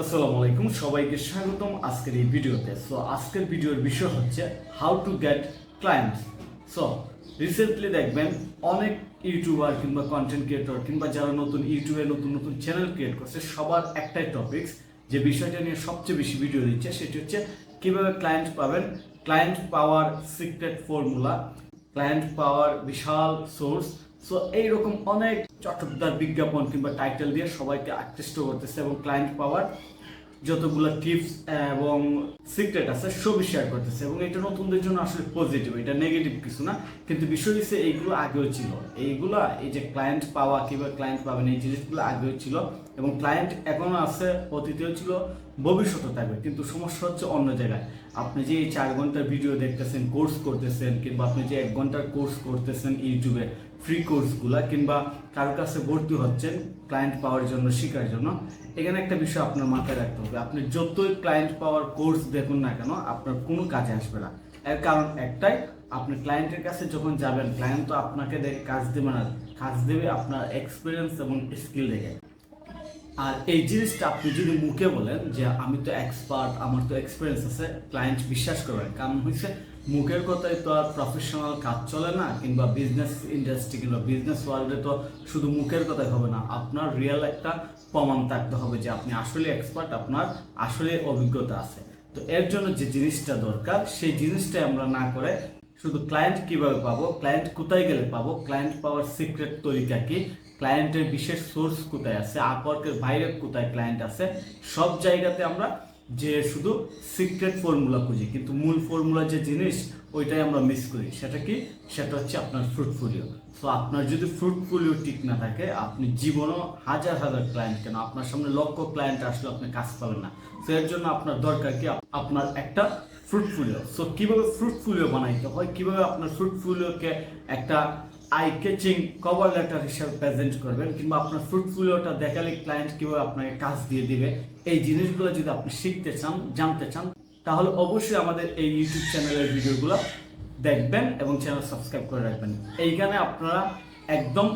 আসসালামু আলাইকুম, সবাইকে স্বাগতম আজকের এই ভিডিওতে। সো আজকের ভিডিওর বিষয় হচ্ছে how to get clients so recently দেখবেন অনেক ইউটিউবার কিংবা কন্টেন্ট ক্রিয়েটর কিংবা যারা নতুন ইউটিউবে নতুন নতুন চ্যানেল ক্রিয়েট করছে, সবার একটাই টপিকস যে বিষয়টা নিয়ে সবচেয়ে বেশি ভিডিও দিচ্ছে, সেটি হচ্ছে কীভাবে ক্লায়েন্ট পাবেন। ক্লায়েন্ট পাওয়ার সিক্রেট ফর্মুলা ক্লায়েন্ট পাওয়ার বিশাল সোর্স সো এইরকম অনেক চটকদার বিজ্ঞাপন কিংবা টাইটেল দিয়ে সবাইকে আকৃষ্ট করতেছে এবং ক্লায়েন্ট পাওয়ার যতগুলো টিপস এবং সিক্রেট আছে, সবই শেয়ার করতেছে এবং এটা নতুনদের জন্য আসলে পজিটিভ এটা নেগেটিভ কিছু না। কিন্তু বিষয় হচ্ছে এইগুলো আগেও ছিল। এইগুলা, এই যে ক্লায়েন্ট পাওয়া কিংবা ক্লায়েন্ট পাবেন, এই জিনিসগুলো আগেও ছিল এবং ক্লায়েন্ট এখনও আছে, অতীতেও ছিল ভবিষ্যতে থাকবে। কিন্তু সমস্যা হচ্ছে অন্য জায়গায়। আপনি যে এই চার ঘণ্টার ভিডিও দেখতেছেন কোর্স করতেছেন, কিংবা আপনি যে এক ঘণ্টার কোর্স করতেছেন ইউটিউবে ফ্রি কোর্সগুলা কিংবা কারোর কাছে ভর্তি হচ্ছেন ক্লায়েন্ট পাওয়ার জন্য শেখার জন্য, এখানে একটা বিষয় আপনার মাথায় রাখতে হবে। আপনি যতই ক্লায়েন্ট পাওয়ার কোর্স দেখুন না কেন, আপনার কোনো কাজে আসবে না। এর কারণ একটাই, আপনি ক্লায়েন্টের কাছে যখন যাবেন ক্লায়েন্ট তো আপনাকে দেখে, কাজ দেবে না। কাজ দেবে আপনার এক্সপিরিয়েন্স এবং স্কিল দেখে। আর এই জিনিসটা আপনি যদি মুখে বলেন যে আমি তো এক্সপার্ট আমার তো এক্সপিরিয়েন্স আছে ক্লায়েন্ট বিশ্বাস করবেন কারণ হচ্ছে মুখের কথাই তো আর প্রফেশনাল কাজ চলে না, কিংবা বিজনেস ইন্ডাস্ট্রি কিংবা বিজনেস ওয়ার্ল্ডে তো শুধু মুখের কথাই হবে না, আপনার রিয়েল একটা প্রমাণ থাকতে হবে যে আপনি আসলে এক্সপার্ট আপনার আসলে অভিজ্ঞতা আছে। তো এর জন্য যে জিনিসটা দরকার, সেই জিনিসটাই আমরা না করে শুধু ক্লায়েন্ট কীভাবে পাবো ক্লায়েন্ট কোথায় গেলে পাবো ক্লায়েন্ট পাওয়ার সিক্রেট তরিকা কি ক্লায়েন্টের বিশেষ সোর্স কোথায় আছে আপওয়ার্কের বাইরে কোথায় ক্লায়েন্ট আছে, সব জায়গাতে আমরা যে শুধু সিক্রেট ফর্মুলা খুঁজি, কিন্তু মূল ফর্মুলা যে জিনিস, ওইটাই আমরা মিস করি। সেটা কি? সেটা হচ্ছে আপনার ফ্রুটফুলিও সো আপনার যদি ফ্রুটফুলিও ঠিক না থাকে, আপনি জীবনও হাজার হাজার ক্লায়েন্ট কেন? আপনার সামনে লক্ষ ক্লায়েন্ট আসলে আপনি কাজ পাবেন না। তো এর জন্য আপনার দরকার কি? আপনার একটা ফ্রুটফুলিও সো কীভাবে ফ্রুটফুলিও বানাইতে হয়? কীভাবে আপনার ফ্রুটফুলিওকে একটা আই কেচিং কভার লেটার হিসেবে প্রেজেন্ট করবেন কিংবা আপনার ফ্রুটফুলিওটা দেখালে ক্লায়েন্ট কীভাবে আপনাকে কাজ দিয়ে দিবে, এই জিনিসগুলো যদি আপনি শিখতে চান, জানতে চান, তাহলে অবশ্যই আমাদের এই ইউটিউব চ্যানেলের ভিডিওগুলো দেখবেন এবং চ্যানেল সাবস্ক্রাইব করে রাখবেন। এইখানে আপনারা একদম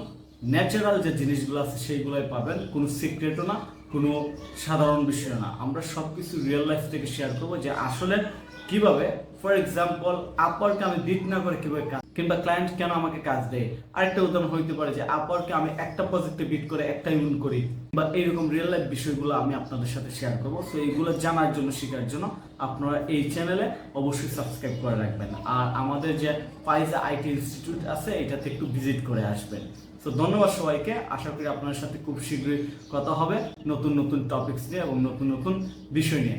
ন্যাচারাল যে জিনিসগুলো আছে সেইগুলোই পাবেন, কোনো সিক্রেটও না, কোনো সাধারণ বিষয় না। আমরা সব কিছু রিয়েল লাইফ থেকে শেয়ার করব যে আসলে কীভাবে? ফর এক্সাম্পল আপওয়ার্কে আমি বিট না করে কীভাবে কাজ কিংবা ক্লায়েন্ট কেন আমাকে কাজ দেয়? আরেকটা উদাহরণ হইতে পারে যে আপওয়ার্কে আমি একটা প্রজেক্টে বিট করে একটা ইউন করি, বা এইরকম রিয়েল লাইফ বিষয়গুলো আমি আপনাদের সাথে শেয়ার করব। তো এইগুলো জানার জন্য, শেখার জন্য আপনারা এই চ্যানেলে অবশ্যই সাবস্ক্রাইব করে রাখবেন। আর আমাদের যে ফাইজা আইটি ইনস্টিটিউট আছে, এটাতে একটু ভিজিট করে আসবেন। তো ধন্যবাদ সবাইকে। আশা করি আপনার সাথে খুব শীঘ্রই কথা হবে নতুন নতুন টপিকস নিয়ে এবং নতুন নতুন বিষয় নিয়ে।